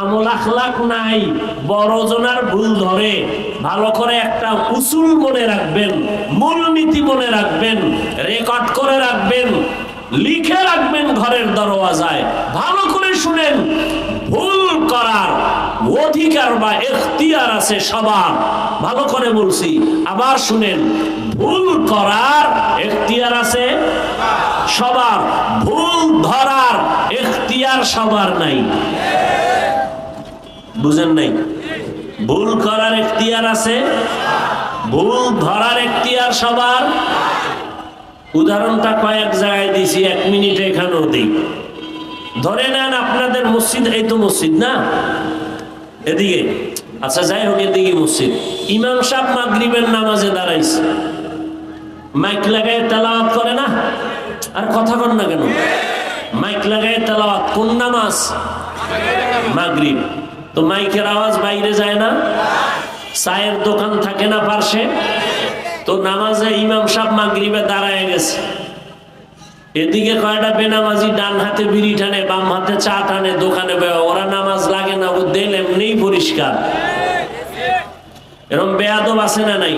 আমল আখলাক নাই বড়জনার ভুল ধরে। ভালো করে একটা উসুল মনে রাখবেন, মূলনীতি মনে রাখবেন, রেকর্ড করে রাখবেন, লিখে রাখবেন ঘরের দরওয়াজায়। ভালো করে শুনেন, ভুল করার অধিকার বা এখতিয়ার আছে সবার। ভালো করে বলছি, আবার শুনেন, ভুল করার এখতিয়ার আছে সবার। ভুল ধরার এখতিয়ার সবার নাই। বুঝেন নাই? ভুল করার এখতিয়ার আছে, ভুল ধরার এখতিয়ার সবার। উদাহরণটা কয়েক জায়গায় দিছি, এক মিনিট এখানেও দিই। ধরে নেন আপনাদের মসজিদ, এই তো মসজিদ না? এদিকে আচ্ছা যাই হোক, এদিকে মসজিদ। ইমাম সাহেব মাগরিবের নামাজে দাঁড়াইছে। মাইক লাগায় তেলাওয়াত করে না? আর কথা কন না কেন? মাইক লাগায় তেলাওয়াত, কোন নামাজ? মাগরিব। তো মাইকের আওয়াজ বাইরে যায় না? চায়ের দোকান থাকে না পার্শ্বে? তো নামাজে ইমাম সাহেব মাগরিবে দাঁড়ায় গেছে। এদিকে কয়টা বেনামাজি ডান হাতে বিড়ি টানে, বাম হাতে চা টানে, দোকানে ওরা নামাজ লাগে না ও দেন এমনিই পরিষ্কার। এরকম বেয়াদব আছে না নাই?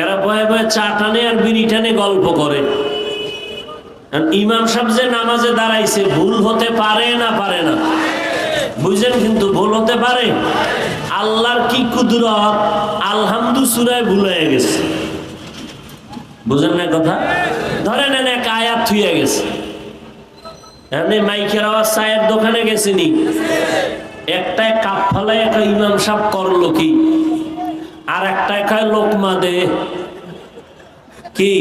এরা বয়ে বয়ে চা টানে আর বিড়ি টানে গল্প করে। ইমাম সাহেব যে নামাজে দাঁড়াইছে, ভুল হতে পারে না পারে না। বুঝলেন কিন্তু ভুল হতে পারে। আল্লাহর কি কুদরত? আলহামদু সুরায় ভুল হয়ে গেছে। বুঝেন না কথা? ধরে নেন এক আয়াত থুয়ে গেছে। এমনি মাইকের আওয়াজ, চায়ের দোকানে কাপ ফালাই একটা ইমাম সাহেব করল কি? আর একটা খায় লোকমা দে কি?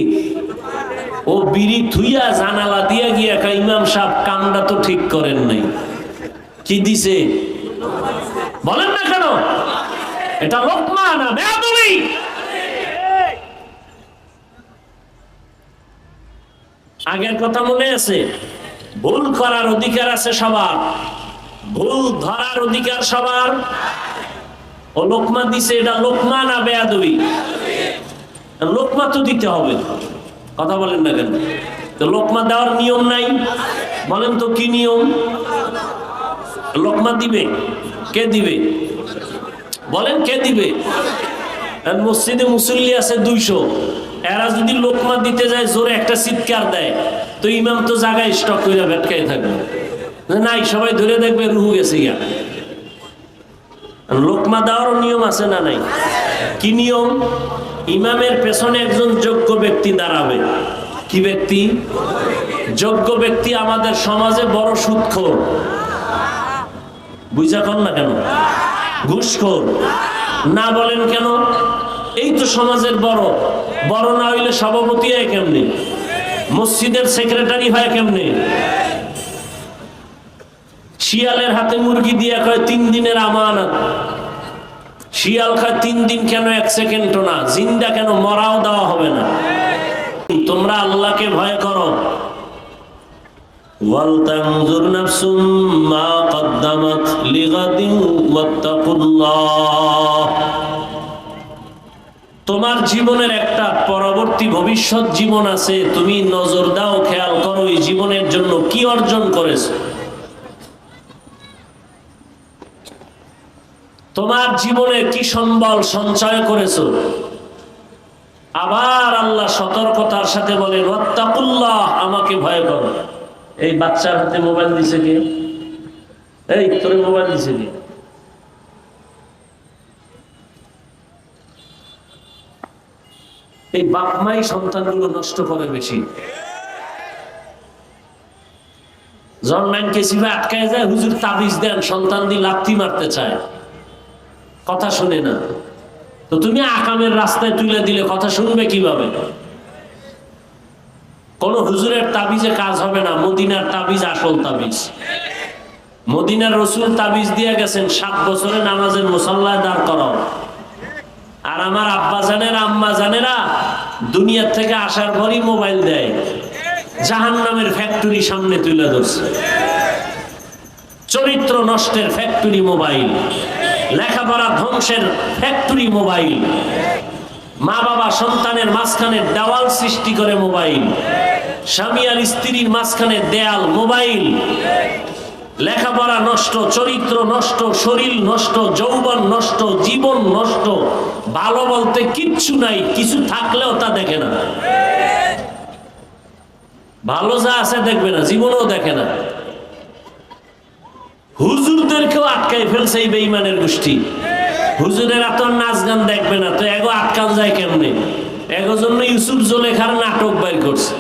ও বিড়ি থুইয়া জানালা দিয়ে গিয়ে ইমাম সাহেব, কামটা তো ঠিক করেন নাই। কি দিছে? বলেন না কেন? এটা লোকমা না বেয়াদবি আগের কথা মনে আছে? ভুল করার অধিকার আছে সবার। ভুল ধরার অধিকার সবার। ও লোকমা দিছে, এটা লোকমা না বেয়াদবি লোকমা তো দিতে হবে। কথা বলেন না কেন? তো লোকমা দেওয়ার নিয়ম নাই। বলেন তো কি নিয়ম? লোকমা দিবে? কে দিবে? বলেন কে দিবে? মসজিদে মুসল্লি আছে দুইশো। এরা যদি লোকমা দিতে যায়, জোরে একটা চিৎকার দেয়। তো ইমাম তো জায়গায় স্টক করে ভেটকাই থাকবে। নাই, সবাই ধরে দেখবে রুহু গেছে গিয়া। লোকমা দেওয়ারও নিয়ম আছে না নাই? কি নিয়ম? ইমামের পেছনে একজন যোগ্য ব্যক্তি দাঁড়াবে। কি ব্যক্তি? যোগ্য ব্যক্তি আমাদের সমাজে বড় সুৎখোর। বুঝা কর না কেন? ঘুষখোর না বলেন কেন? এই তো সমাজের বড়। বড় না হইলে সভাপতি হয় কেমনে? মসজিদের সেক্রেটারি হয় কেমনে? শিয়ালের হাতে মুরগি দিয়ে কয়, তিন দিনের আমানত। শিয়াল খায় তিন দিন কেন এক সেকেন্ডও না? জিন্দা কেন? মরাও দেওয়া হবে না। তোমরা আল্লাহকে ভয় করো। وَلْتَنْظُرْ نَفْسٌ مَا قَدَّمَتْ لِغَدٍ وَاتَّقُوا اللَّهَ তোমার জীবনের একটা পরবর্তী ভবিষ্যৎ জীবন আছে তুমি নজর দাও খেয়াল করো এই জীবনের জন্য কি অর্জন করেছো তোমার জীবনে কি সম্বল সঞ্চয় করেছো আবার আল্লাহ সতর্কতার সাথে বলেন ওয়াত্তাকুল্লাহ আমাকে ভয় করো এই বাচ্চার হাতে মোবাইল দিছে কে? এই, তোরে মোবাইল দিছে কে? এই বাপ মাই সন্তানগুলো নষ্ট করে বেশি। আটকায় যায়, হুজুর তাবিজ দেন, সন্তান দিয়ে লাথি মারতে চায়। কথা শুনে না। তো তুমি আকামের রাস্তায় তুলে দিলে, কথা শুনবে কীভাবে? কোন হুজুরের তাবিজে কাজ হবে না, মদিনার তাবিজ আসল তাবিজ। মদিনার রসুল তাবিজ দিয়ে গেছেন, সাত বছরে নামাজের মুসল্লায় দাঁড় করাও। আর আমার আব্বা জানেরা, আম্মা জানেরা, দুনিয়ার থেকে আসার পরই মোবাইল দেয়। জাহান নামের ফ্যাক্টরি সামনে তুলে ধরছে। চরিত্র নষ্টের ফ্যাক্টরি মোবাইল। লেখাপড়া ধ্বংসের ফ্যাক্টরি মোবাইল। মা বাবা সন্তানের মাঝখানে দেওয়াল সৃষ্টি করে মোবাইল। স্বামী আর স্ত্রীর মাঝখানে দেয়াল, মোবাইল। লেখাপড়া নষ্ট, চরিত্র নষ্ট, শরীর নষ্ট, যৌবন নষ্ট, জীবন নষ্ট। ভালো বলতে কিচ্ছু নাই, কিছু থাকলেও তা দেখে না। ভালো যা আছে দেখবে না, জীবনও দেখে না। হুজুরদেরকেও আটকাই ফেলছে এই বেইমানের গোষ্ঠী। হুজুরেরা তো নাচ গান দেখবে না, তো এগো আটকান যায় কেমনে? এগো জন্য ইউসুফ জোলেখার নাটক বাইর করছে।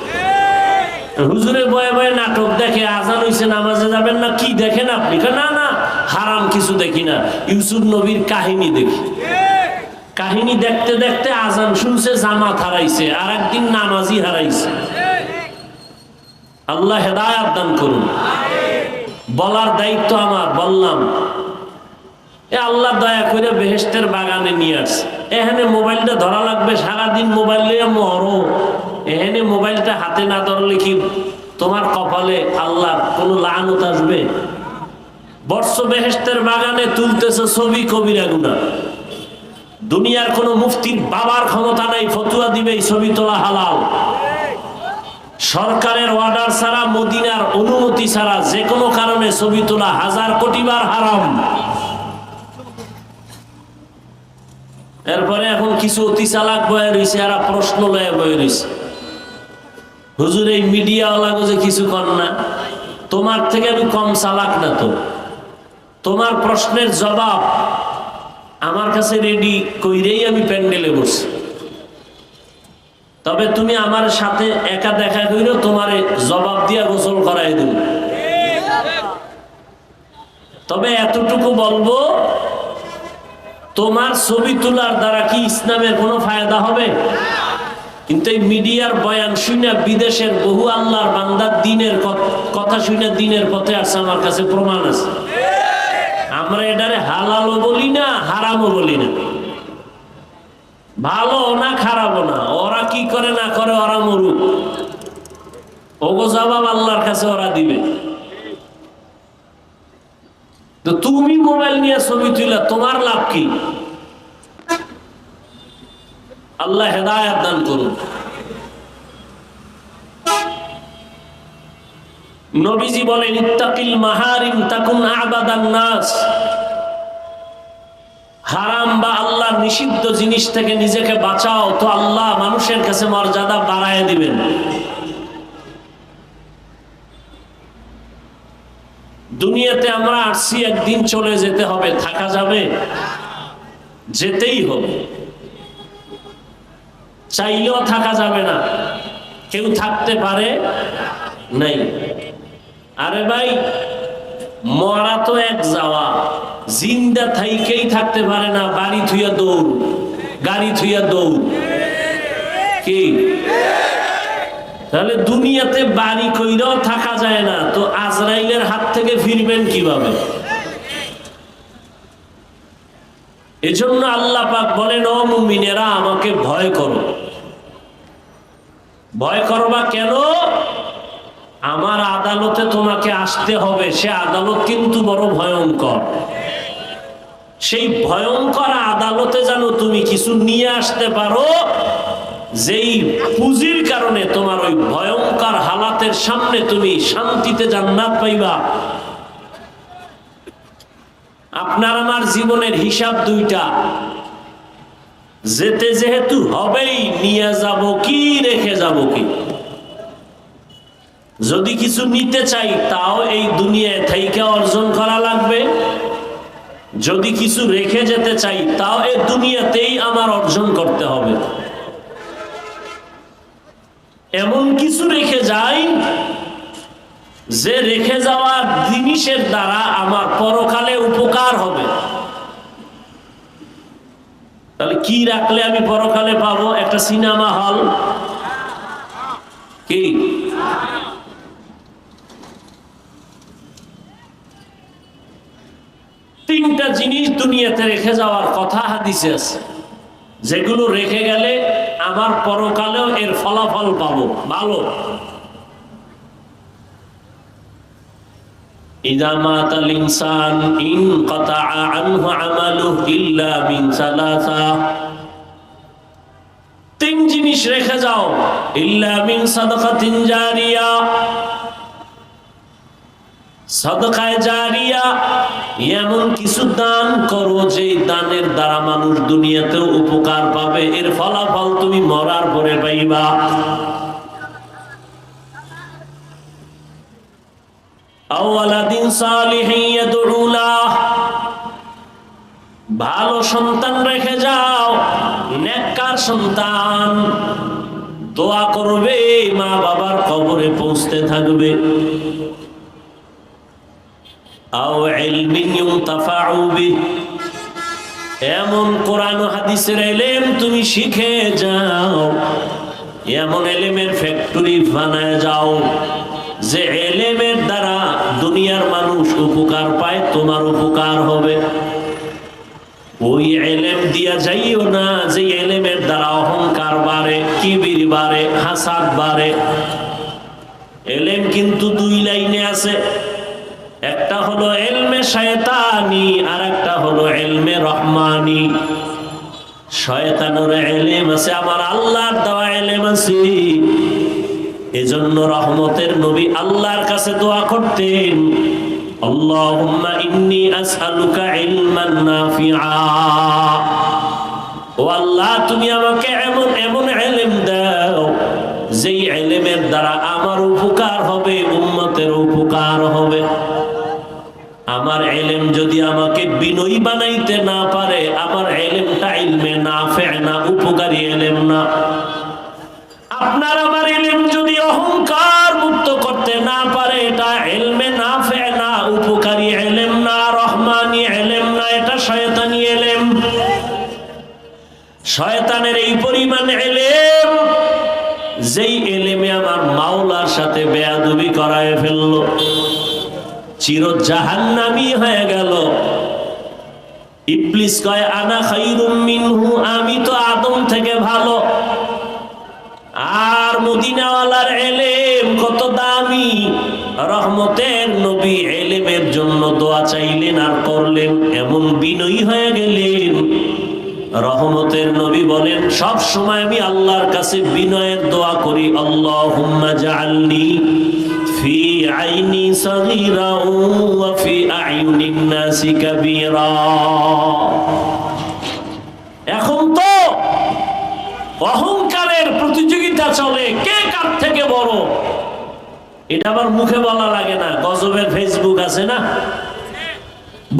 হুজুরে বয়ে বয়ে নাটক দেখে, আজান হইছে, নামাজে যাবেন না, কি দেখেন আপনি? না না, হারাম কিছু দেখি না। ইউসুফ নবীর কাহিনী দেখি। কাহিনী দেখতে দেখতে আজান শুনছে, জামাত হারাইছে আর একদিন নামাজি হারাইছে। আল্লাহ হেদায়াত দান করুন। বলার দায়িত্ব আমার, বললাম এ আল্লাহ দয়া করে বেহেস্তের বাগানে নিয়ে আসছে এখানে মোবাইলটা ধরা লাগবে, সারাদিন মোবাইল নিয়ে মরো। এখানে মোবাইলটা হাতে না ধরলে কি তোমার কপালে আল্লাহর কোনো লানত আসবে? বর্ষ বেহেস্তের বাগানে তুলতেছে ছবি কবিরা গুনা দুনিয়ার কোনো মুফতির বাবার ক্ষমতা নাই, ফতুয়া দিবে এই ছবি তোলা হালাল। সরকারের অর্ডার ছাড়া, মদিনার অনুমতি ছাড়া যে কোনো কারণে ছবি তোলা হাজার কোটিবার হারাম। এরপরে এখন কিছু অতি চালাক বয়ে রয়েছে আর প্রশ্ন লয়ে বয়ে রয়েছে হুজুর, এই মিডিয়াওয়ালা যে কিছু কর না, তোমার থেকে আমি কম চালাক না তো। তোমার প্রশ্নের জবাব আমার কাছে রেডি কইরেই আমি প্যান্ডেলে বসছি। তবে তুমি আমার সাথে একা দেখা কইরো, তোমার জবাব দিয়া গোসল করাই দেব। তবে এতটুকু বলব তোমার ছবি তোলার দ্বারা কি ইসলামের কোনো ফায়দা হবে? কিন্তু এই মিডিয়ার বয়ান শুনে বিদেশের বহু আল্লাহর বান্দার দিনের কথা শুনে দিনের পথে আসছে আমার কাছে প্রমাণ আছে। আমরা এটারে হালালও বলি না, হারামও বলি না। ভালো না খারাপও না, ওরা কি করে না করে ওরা মরুক। ওগো জবাব আল্লাহর কাছে ওরা দিবে। তো তুমি মোবাইল নিয়ে ছবি তুলে তোমার লাভ কি? আল্লাহ হেদায়াত দান করুন। নবীজি বলেন, ইত্তাকিল মাহারিম তাকুন আবাদান নাস। হারাম বা আল্লাহর নিষিদ্ধ জিনিস থেকে নিজেকে বাঁচাও, তো আল্লাহ মানুষের কাছে মর্যাদা বাড়ায় দিবেন। দুনিয়াতে আমরা আসছি একদিন চলে যেতে হবে, থাকা যাবে? যেতেই হবে। চাইলেও থাকা যাবে না। কেউ থাকতে পারে নাই। আরে ভাই, মরা তো এক যাওয়া। জিন্দা থাইকেই থাকতে পারে না, বাড়ি থুইয়া দৌড়, গাড়ি থুইয়া দৌড়। কি? তাহলে দুনিয়াতে বাড়ি কইরাও থাকা যায় না, তো আজরাইলের হাত থেকে ফিরবেন কীভাবে? এজন্য আল্লাহ পাক বলেন, ও মুমিনেরা, আমাকে ভয় করো। ভয় করবা কেন? আমার আদালতে তোমাকে আসতে হবে, সে আদালত কিন্তু বড় ভয়ঙ্কর। সেই ভয়ঙ্কর আদালতে যেন তুমি কিছু নিয়ে আসতে পারো যেই পুঁজির কারণে তোমার ওই ভয়ঙ্কর হালাতের সামনে তুমি শান্তিতে জান্নাত পাইবা, আপনার আমার জীবনের হিসাব দুইটা। যেতে যেহেতু হবেই, নিয়ে যাব কি, রেখে যাব কি? যদি কিছু নিতে চাই, তাও এই দুনিয়ায় থেকে অর্জন করা লাগবে। যদি কিছু রেখে যেতে চাই, তাও এই দুনিয়াতেই আমার অর্জন করতে হবে। এমন কিছু রেখে যাই যে রেখে যাওয়া জিনিসের দ্বারা আমার পরকালে উপকার হবে। তাহলে কি রাখলে আমি পরকালে পাবো? একটা সিনেমা হল। কি? তিনটা জিনিস দুনিয়াতে রেখে যাওয়ার কথা হাদিসে আছে। যেগুলো রেখে গেলে আমার পরকালেও এর ফলাফল পাবো ভালো إذا مات الإنسان انقطع عنه عمله إلا من ثلاثة তিন জিনিস রেখে যাও ইল্লা মিন সাদাকাতিন জারিয়া সদকায় জারিয়া এমন কিছু দান করো যে দানের দ্বারা মানুষ দুনিয়াতেও উপকার পাবে। এর ফলাফল তুমি মরার পরে পাইবা। ভালো সন্তান রেখে যাও, নেককার সন্তান। দোয়া করবে মা বাবার কবরে পৌঁছতে থাকবে। আও ইলমিন ইউনতাফাউ বিহি। এমন কোরআন হাদিসের এলেম তুমি শিখে যাও। এমন এলেমের ফ্যাক্টরি বানায় যাও যে এলেমের দ্বারা দুনিয়ার মানুষ উপকার পায়, তোমার উপকার হবে। ওই এলেম দিয়া যাইও না যে এলেমের দ্বারা অহংকার বাড়ে, কিবির বাড়ে, হাসাদ বাড়ে। এলেম কিন্তু দুই লাইনে আছে। একটা হলো এলমে শয়তানি আর একটা হলো এলমে রহমানি। শয়তানের এলেম আছে, আমার আল্লাহর দেওয়া এলেম আছে। এজন্য রহমতের নবী আল্লাহর কাছে দোয়া করতেন যেই দ্বারা আমার উপকার হবে, উম্মতের উপকার হবে। আমার এলেম যদি আমাকে বিনয়ী বানাইতে না পারে, আমার এলেমটা ইলমে না ফে না, উপকারী এলেম না। আপনার আমার এলেম যদি অহংকার মুক্ত করতে না পারে, এটা এলমে না ফে না, উপকারী এলেম না, রহমানি এলেম না, এটা শয়তানি এলেম। শয়তানের এই পরিমাণ এলেম, যেই এলেমে আমার মাওলার সাথে বেয়াদবি করায় ফেলল। চির জাহান্নামি হয়ে গেল। ইবলিস কয়, আনা খাইরুম আমি তো আদম থেকে ভালো। আর মদিনাওয়ালার এলেম কত দামি। রহমতের নবী এলেমের জন্য দোয়া চাইলেন আর করলেন, এমন বিনয়ী হয়ে গেলেন। রহমতের নবী বলেন সব সময় আমি আল্লাহর কাছে বিনয়ের দোয়া করি। আল্লাহুম্মা জাআলনি ফি সগীরা ওয়া ফি আইউনিন নাসি কাবীরা এখন তো অহংকারের প্রতিযোগিতা চলে। কে কার থেকে বড়? এটা আবার মুখে বলা লাগে না, গজবের ফেসবুক আছে না?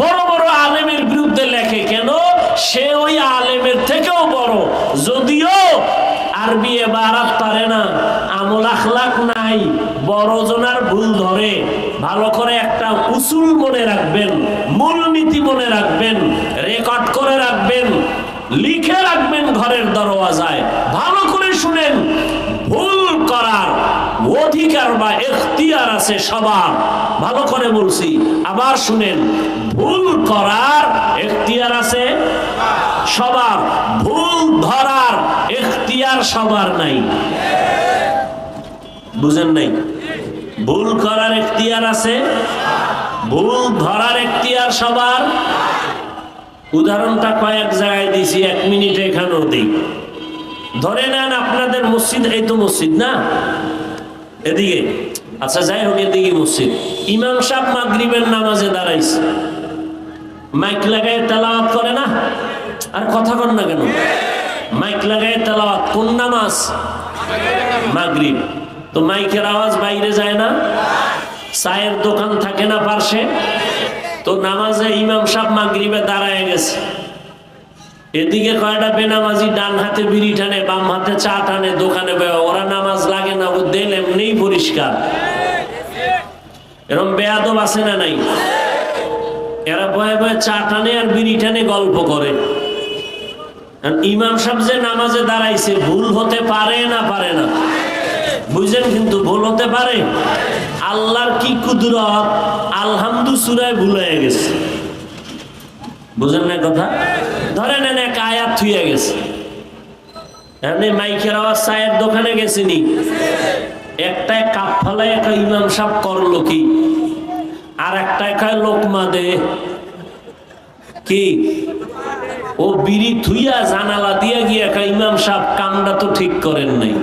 বড় বড় আলেমের বিরুদ্ধে লেখে কেন? সে ওই আলেমের থেকেও বড়। যদিও আরবি এবারাত পারে না, আমল আখলাক নাই, বড় জনার ভুল ধরে। ভালো করে একটা উসুল মনে রাখবেন, মূলনীতি মনে রাখবেন, রেকর্ড করে রাখবেন, লিখে রাখবেন ঘরের দরওয়াজায়। ভালো করে শুনেন, ভুল করার অধিকার বা এখতিয়ার আছে সবার। ভালো করে বলছি, আবার শুনেন, ভুল করার এখতিয়ার আছে সবার, ভুল ধরার এখতিয়ার সবার নাই। বুঝেন নাই? ভুল করার এখতিয়ার আছে, ভুল ধরার এখতিয়ার সবার। উদাহরণটা কয়েক জায়গায় দিছি, এক মিনিট এখানেও দিই। ধরে নেন আপনাদের মসজিদ, এই তো মসজিদ না? এদিকে আচ্ছা যাই হোক, এদিকে মসজিদ। ইমাম সাহেব মাগরিবের নামাজে দাঁড়াইছে। মাইক লাগায় তেলাওয়াত করে না? আর কথা কন না কেন? মাইক লাগায় তেলাওয়াত, কোন নামাজ? মাগরিব। তো মাইকের আওয়াজ বাইরে যায় না? চায়ের দোকান থাকে না পার্শ্বে? তো নামাজে ইমাম সাহেব মাগরিবে দাঁড়ায় গেছে। এদিকে কয়টা বেনামাজি ডান হাতে বিড়ি টানে, বাম হাতে চা টানে, দোকানে ওরা নামাজ লাগে না, ও দেন এমনিই পরিষ্কার। এরকম বেয়াদব আছে না নাই? এরা বয়ে বয়ে চা টানে আর বিড়ি টানে গল্প করে। ইমাম সাহেব যে নামাজে দাঁড়াইছে, ভুল হতে পারে না পারে না। বুঝলেন কিন্তু ভুল হতে পারে। আল্লাহর কি কুদরত? আলহামদু সুরায় ভুল হয়ে গেছে। বুঝেন না কথা? ধরে নেন এক আয়াত থুয়ে গেছে। মাইকের আওয়াজ চায়ের দোকানে কাপ ফালাই একটা ইমাম সাহেব করল কি? আর একটাই খায় লোকমা দে কি? ও বিড়ি থুইয়া জানালা দিয়ে গিয়ে একটা ইমাম সাহেব, কামটা তো ঠিক করেন নাই।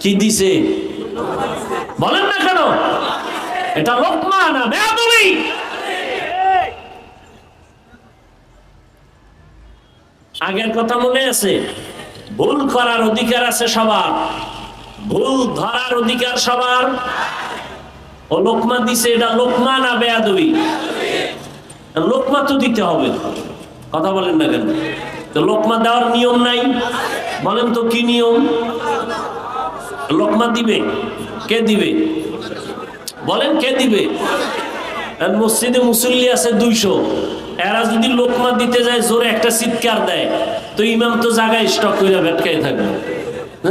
কি দিছে? বলেন না কেন? এটা লোকমা না বেয়াদবি আগের কথা মনে আছে? ভুল করার অধিকার আছে সবার। ভুল ধরার অধিকার সবার। ও লোকমা দিছে, এটা লোকমা না বেয়াদবি লোকমা তো দিতে হবে। কথা বলেন না কেন? তো লোকমা দেওয়ার নিয়ম নাই। বলেন তো কি নিয়ম? লোকমা দিবে? কে দিবে? বলেন কে দিবে? মসজিদে মুসল্লি আছে দুইশো। এরা যদি লোকমা দিতে যায়, জোরে একটা চিৎকার দেয়। তো ইমাম তো জায়গায় স্টক করে ভেটকাই থাকবে।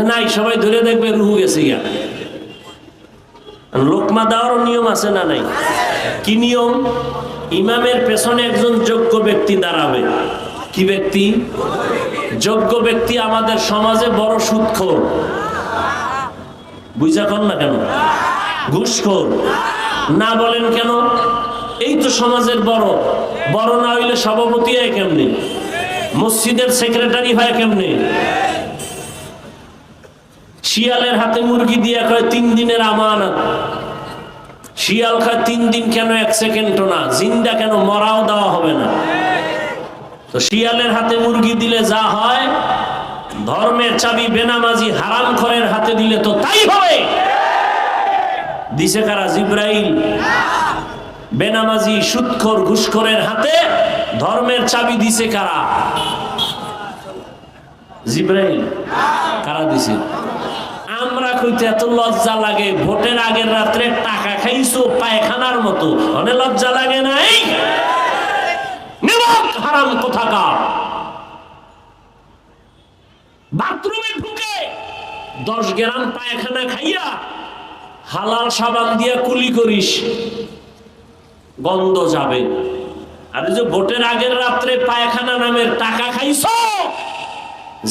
নাই, সবাই ধরে দেখবে রুহু গেছে গিয়া। লোকমা দেওয়ারও নিয়ম আছে না নাই? কি নিয়ম? ইমামের পেছনে একজন যোগ্য ব্যক্তি দাঁড়াবে। কি ব্যক্তি? যোগ্য ব্যক্তি আমাদের সমাজে বড় সুৎখোর। বুঝা কর না কেন? ঘুষখোর না বলেন কেন? এই তো সমাজের বড়। বড় না হইলে সভাপতি হয় কেমনে? মসজিদের সেক্রেটারি হয় কেমনে? শিয়ালের হাতে মুরগি দিয়া কয়, তিন দিনের আমানত। শিয়াল খায় তিন দিন কেন এক সেকেন্ডও না? জিন্দা কেন? মরাও দেওয়া হবে না। তো শিয়ালের হাতে মুরগি দিলে যা হয় ধর্মের চাবি বেনামাজি হারাম খরের হাতে দিলে তো তাই হবে। দিছে কারা জিব্রাইল? বেনামাজি সুৎখর ঘুষখোরের হাতে ধর্মের চাবি দিছে কারা? জিব্রাইল, কারা দিছে? আমরা কইতে এত লজ্জা লাগে, ভোটের আগের রাত্রে টাকা খাইছো পায়খানার মতো। অনেক লজ্জা লাগে নাই? নিমক হারাম কোথাকার? বাথরুমে ঢুকে দশ গ্রাম পায়খানা খাইয়া হালাল সাবান দিয়া কুলি করিস, গন্ধ যাবে আর যে ভোটের আগের রাত্রে পায়খানা নামের টাকা খাইছ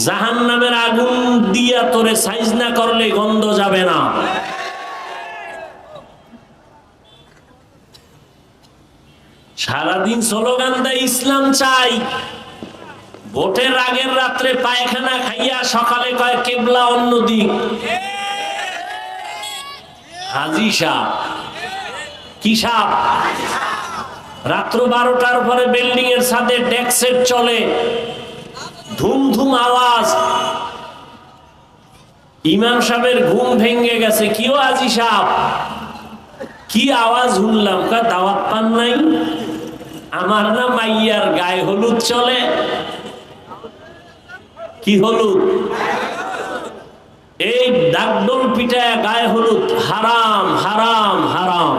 জাহান নামের আগুন দিয়া তোরে সাইজ না করলে গন্ধ যাবে না। সারাদিন স্লোগান দেয়, ইসলাম চাই। ভোটের আগের রাত্রে পায়খানা খাইয়া সকালে কয় কেবলা অন্য দিক? হাজি সাহ। কি সাপ রাত্র বারোটার পরে বিল্ডিং এর সাথে ডেক্সেট চলে। ধুম ধুম আওয়াজ। ইমাম সাহেবের ঘুম ভেঙে গেছে। কিও আজি সাপ কি আওয়াজ শুনলাম? দাওয়াত পান নাই? আমার না মাইয়ার গায়ে হলুদ চলে। কি হলুদ? এই ডাকডোল পিঠায় গায়ে হলুদ। হারাম হারাম হারাম।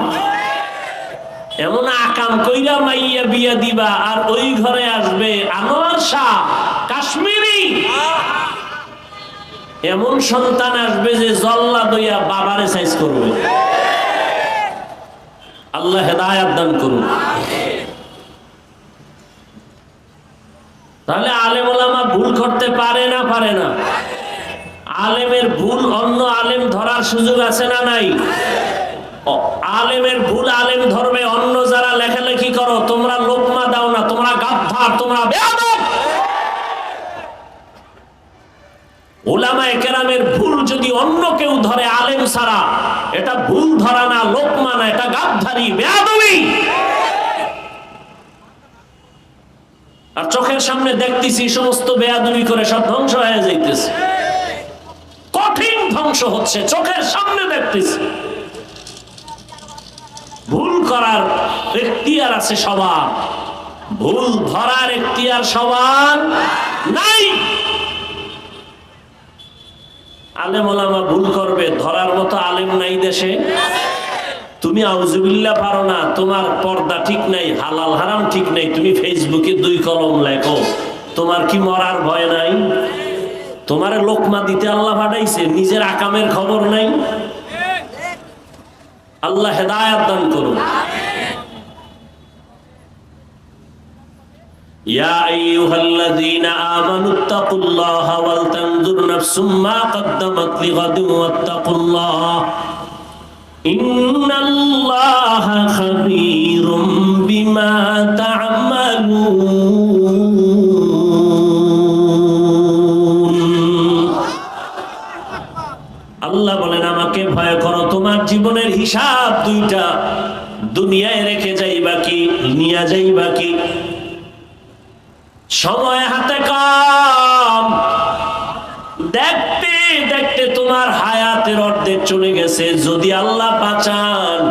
এমন আকাম কইরা মাইয়া বিয়া দিবা, আর ওই ঘরে আসবে আনোয়ার শাহ, কাশ্মীরি। এমন সন্তান আসবে যে জল্লা দইয়া বাবারে সাইজ করবে। আল্লাহ হেদায়াত দান করুন। তাহলে আলেম ওলামা ভুল করতে পারে না পারে না? আলেমের ভুল অন্য আলেম ধরার সুযোগ আছে না নাই? আলেমের ভুল আলেম ধর্মে অন্য যারা লেখালেখি করো, তোমরা লোকমা দাও না, তোমরা গাদ্দার, তোমরা ওলামা কেরামের ভুল যদি অন্য কেউ ধরে আলেম ছাড়া, এটা ভুল ধরা না, লোকমা না, এটা গাদ্দারি, বেয়াদবি! আর চোখের সামনে দেখতেছি সমস্ত বেয়াদবি করে সব ধ্বংস হয়ে যাইতেছে। কঠিন ধ্বংস হচ্ছে, চোখের সামনে দেখতেছি। ভুল করার এখতিয়ার আছে সবার। ভুল ধরার এখতিয়ার সবার নাই। আলেম ওলামা ভুল করবে, ধরার মতো আলেম নাই দেশে। তুমি আউজুবিল্লা পারো না তোমার পর্দা ঠিক নাই হালাল হারাম ঠিক নাই তুমি ফেসবুকে দুই কলম লেখো তোমার কি মরার ভয় নাই তোমার লোকমা দিতে আল্লাহ পাঠাইছে নিজের আকামের খবর নাই আল্লাহ হেদায়াত দান করুন يا أيها الذين آمنوا اتقوا الله ولتنظر نفس ما قدمت لغد واتقوا الله আল্লাহ বলেন, আমাকে ভয় করো, তোমার জীবনের হিসাব দুইটা। দুনিয়ায় রেখে যাইবা কি, নিয়ে যাইবা কি। সময় হাতে কর? হায়াতের অর্ধেক চলে গেছে। যদি আল্লাহ বাঁচান,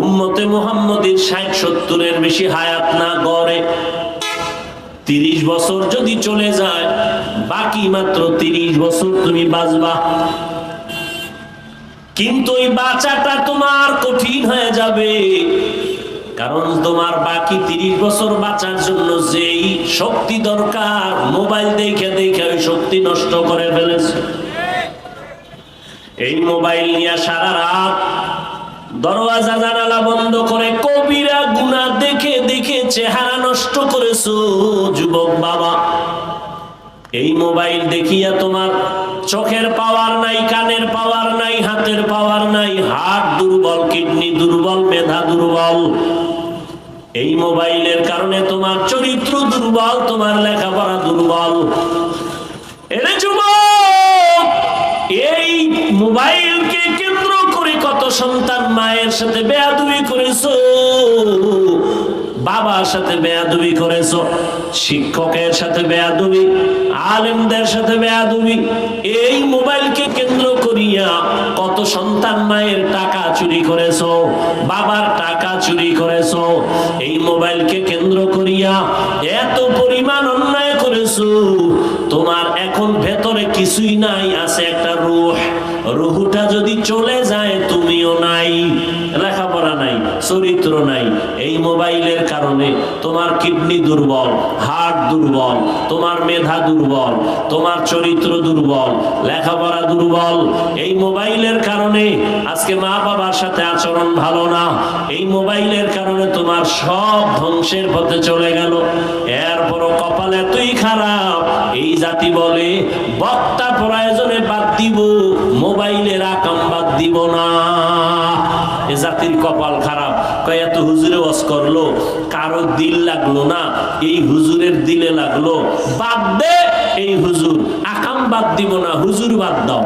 উম্মতে মুহাম্মদীর ষাট সত্তরের বেশি হায়াত না গড়ে তিরিশ বছর যদি চলে যায়, বাকি মাত্র তিরিশ বছর তুমি বাঁচবা। কিন্তু ওই বাঁচাটা তোমার কঠিন হয়ে যাবে। কারণ তোমার বাকি তিরিশ বছর বাঁচার জন্য যেই শক্তি দরকার, মোবাইল দেখে দেখে ওই শক্তি নষ্ট করে ফেলেছে। এই মোবাইল নিয়ে সারা রাত দরওয়াজা, জানালা বন্ধ করে কবিরা গুনা দেখে দেখে চেহারা নষ্ট করেছ, যুবক বাবা। এই মোবাইল দেখিয়া তোমার চোখের পাওয়ার নাই, কানের পাওয়ার নাই, হাতের পাওয়ার নাই হাত দুর্বল, কিডনি দুর্বল, মেধা দুর্বল। এই মোবাইলের কারণে তোমার চরিত্র দুর্বল, তোমার লেখাপড়া দুর্বল। এই মোবাইলকে কেন্দ্র করে কত সন্তান মায়ের সাথে বেয়াদুবি করেছ? বাবার সাথে বেয়াদুবি করেছ? শিক্ষকের সাথে বেয়াদুবি? আলেমদের সাথে বেয়াদুবি? এই মোবাইলকে কেন্দ্র করিয়া কত সন্তান মায়ের টাকা চুরি করেছ? বাবার টাকা চুরি করেছ? এই মোবাইলকে কেন্দ্র করিয়া এত পরিমাণ অন্যায় করেছ? তোমার এখন ভেতরে কিছুই নাই, আছে একটা রুহ। রুহুটা যদি চলে যায়, তুমিও নাই। লেখাপড়া নাই, চরিত্র নাই। এই মোবাইলের কারণে তোমার কিডনি দুর্বল, হার্ট দুর্বল, তোমার মেধা দুর্বল, তোমার চরিত্র দুর্বল, লেখাপড়া দুর্বল। এই মোবাইলের কারণে আজকে মা বাবার সাথে আচরণ ভালো না। এই মোবাইলের কারণে তোমার সব ধ্বংসের পথে চলে গেল। এরপরও কপাল এতই খারাপ, এই জাতি বলে, বক্তা প্রয়োজনে বাদ দিব, মোবাইলের আকাম বাদ দিব না। এ জাতির কপাল খারাপ। কয়, এত হুজুরে ওয়াজ করল, কারও দিল লাগল না, এই হুজুরের দিলে লাগল। বাদ দে এই হুজুর, আকাম বাদ দিব না, হুজুর বাদ দাও।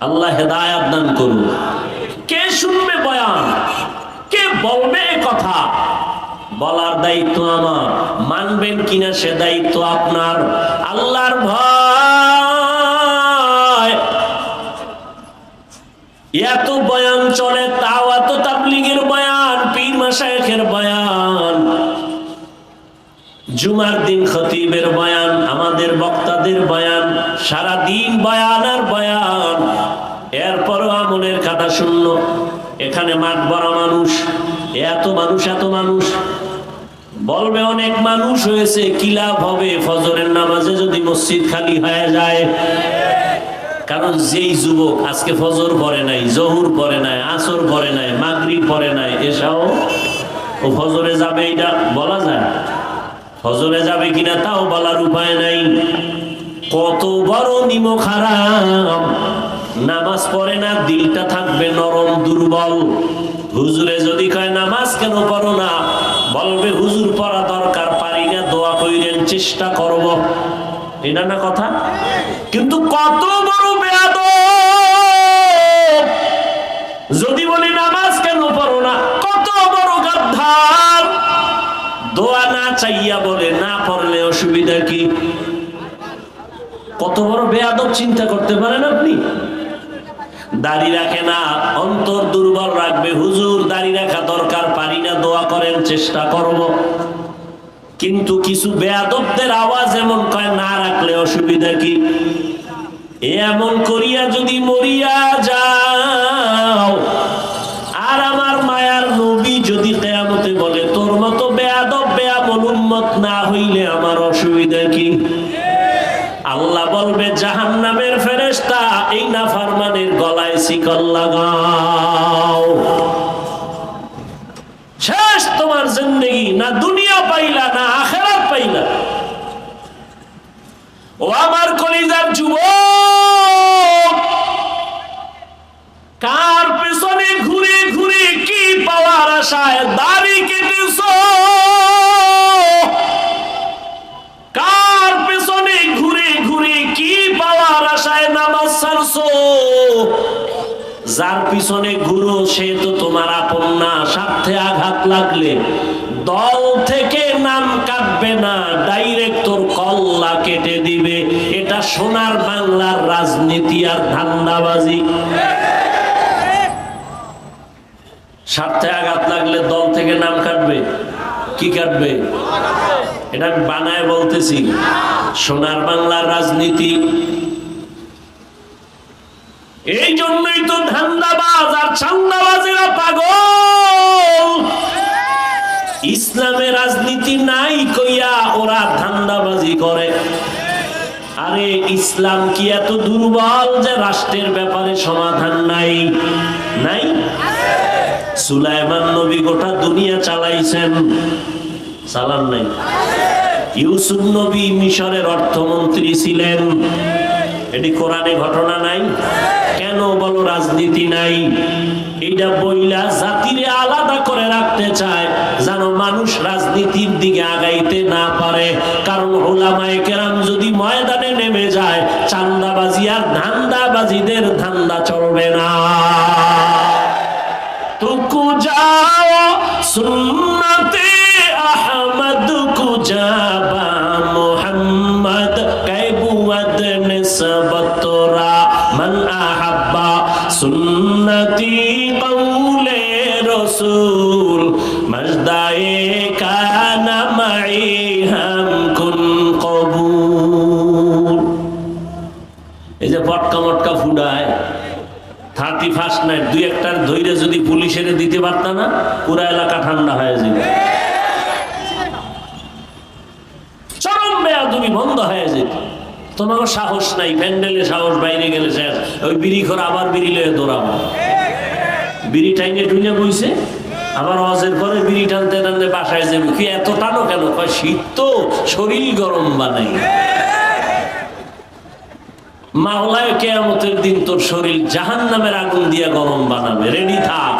আল্লাহ হেদায়াত দান করুন। কে শুনবে বয়ান? কে বলবে এ কথা? বলার দায়িত্ব আমার। মানবেন কিনা সে দায়িত্ব আপনার। আল্লাহর ভয়। এত বয়ান চলে তাও এত তাবলিগের বয়ান, পীর মাসায়েখের বয়ান। জুমার দিন খতিবের বয়ান, আমাদের বক্তাদের বয়ান সারা দিন বয়ান আর বয়ান। এরপরও আমলের খাতা শূন্য এখানে মাঠ ভরা মানুষ, এত মানুষ এত মানুষ। বলবে অনেক মানুষ হয়েছে, কি লাভ হবে? ফজরের নামাজে যদি মসজিদ খালি হয়ে যায়। কারণ যেই যুবক আজকে ফজর পরে নাই, জহুর পরে নাই, আসর পরে নাই মাগরি পরে নাই, এসাও ও ফজরে যাবে এটা বলা যায়। ফজরে যাবে কিনা তাও বলার উপায় নাই। কত বড় নিম খারাপ। নামাজ পড়ে না, দিলটা থাকবে নরম, দুর্বল। হুজুরে যদি কয়, নামাজ কেন পড়ো না? বলবে, হুজুর পড়া দরকার, পারি না, দোয়া কইরেন, চেষ্টা করব। এটা না কথা? কিন্তু কত বড় চাইয়া বলে, না পড়লে অসুবিধা কি? কত বড় বেয়াদব চিন্তা করতে পারেন আপনি? দাড়ি রাখে না, অন্তর দুর্বল রাখবে। হুজুর, দাড়ি রাখা দরকার, পারি না, দোয়া করেন, চেষ্টা করব। কিন্তু কিছু বেয়াদবদের আওয়াজ এমন কয়, না রাখলে অসুবিধা কি? এমন করিয়া যদি মরিয়া যাও কি? আল্লাহ বলবে জাহান নামের ফেরেস্তা এই না ফারমানের গলায় শিকল লাগাও। শেষ তোমার জিন্দগি, না দুনিয়া পাইলা, না আখেরাত পাইলা। ও আমার কলিজার যুবক, কার পেছনে ঘুরে ঘুরে কি পাওয়ার আশায় দাড়ি কেটেছ? ছাড়ছো পিছনে ঘুরো, সে তো তোমার আপন না। স্বার্থে আঘাত লাগলে দল থেকে নাম কাটবে না। ডাইরেক্ট তোর কল্লা কেটে দিবে। এটা সোনার বাংলার রাজনীতি আর ধান্দাবাজি। স্বার্থে আঘাত লাগলে দল থেকে নাম কাটবে। কি কাটবে? এটা আমি বানায় বলতেছি। সোনার বাংলার রাজনীতি। এই জন্যই তো ধান্দাবাজ আর চান্দাবাজেরা পাগল। ইসলামে রাজনীতি নাই কইয়া ওরা ধান্দাবাজি করে। আরে ইসলাম কি এত দুর্বল যে রাষ্ট্রের ব্যাপারে সমাধান নাই? নাই? সুলাইমান নবী গোটা দুনিয়া চালাইছেন। চালান নাই? ইউসুফ নবী মিশরের অর্থমন্ত্রী ছিলেন। এটি কোরআনে ঘটনা নাই? কেন বলো রাজনীতি নাই? এটা বইলা জাতিরে আলাদা করে রাখতে চায় যেন মানুষ রাজনীতির দিকে আগাইতে না পারে। কারণ ওলামায় কেরাম যদি ময়দানে নেমে যায়, চান্দাবাজি আর ধান্দাবাজিদের ধান্দা চলবে না। তুকু যাও মোরা মান আহাব্বা সুন্নতি কৌলে রসুল মজদায়ে কানা মাই হাম কুন কবুল। এই যে পটকা মটকা ফুডায় থার্টি ফার্স্ট নাইট, দুই একটার ধৈর্য যদি পুলিশের দিতে পারত না, পুরা এলাকা ঠান্ডা হয়ে যেত। চরম বেয়াদুমি বন্ধ হয়ে তোমাকে সাহস নাই, প্যান্ডেলে সাহস বাইরে গেলে শেষ ওই বিড়ি করে আবার বিড়ি লয়ে দৌড়াবো। বিড়ি টাইনে টুইনে বইছে, আবার অজের পরে বিড়ি টানতে টানতে বাসায় যাবে। কি এত টানো কেন? শীত তো, শরীর গরম বানাই। মাওলায় কেয়ামতের দিন তোর শরীর জাহান নামের আগুন দিয়ে গরম বানাবে। রেডি থাক।